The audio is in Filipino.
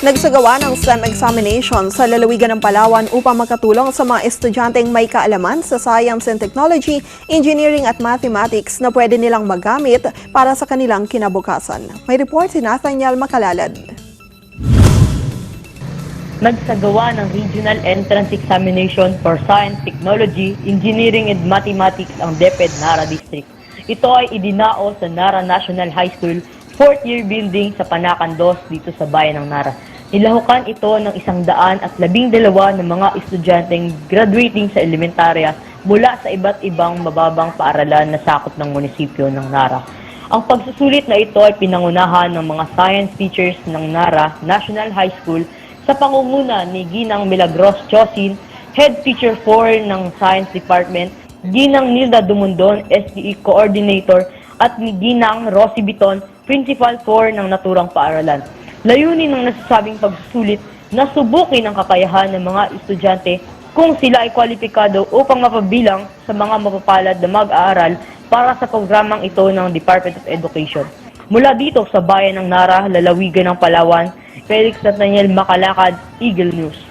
Nagsagawa ng STEM examination sa lalawigan ng Palawan upang makatulong sa mga estudyanteng may kaalaman sa science and technology, engineering at mathematics na pwede nilang magamit para sa kanilang kinabukasan. May report si Nathaniel Makalalad. nagsagawa ng Regional Entrance Examination for Science, Technology, Engineering and Mathematics ang DepEd Nara District. Ito ay idinao sa Nara National High School, 4th year building sa Panakan 2 dito sa bayan ng Nara. Nilahukan ito ng isang daan at labing dalawa ng mga estudyanteng graduating sa elementarya mula sa iba't ibang mababang paaralan na sakop ng munisipyo ng Nara. Ang pagsusulit na ito ay pinangunahan ng mga science teachers ng Nara National High School sa pangunguna ni Ginang Milagros Chosin, Head Teacher 4 ng Science Department, Ginang Nilda Dumundon, SDE Coordinator, at ni Ginang Rosie Biton, Principal 4 ng Naturang Paaralan. Layunin ng nasasabing pagsusulit na subukin ang kakayahan ng mga estudyante kung sila ay kwalipikado upang mapabilang sa mga mapapalad na mag-aaral para sa programang ito ng Department of Education. Mula dito sa bayan ng Nara, lalawigan ng Palawan, Felix Nathaniel Makalakad, Eagle News.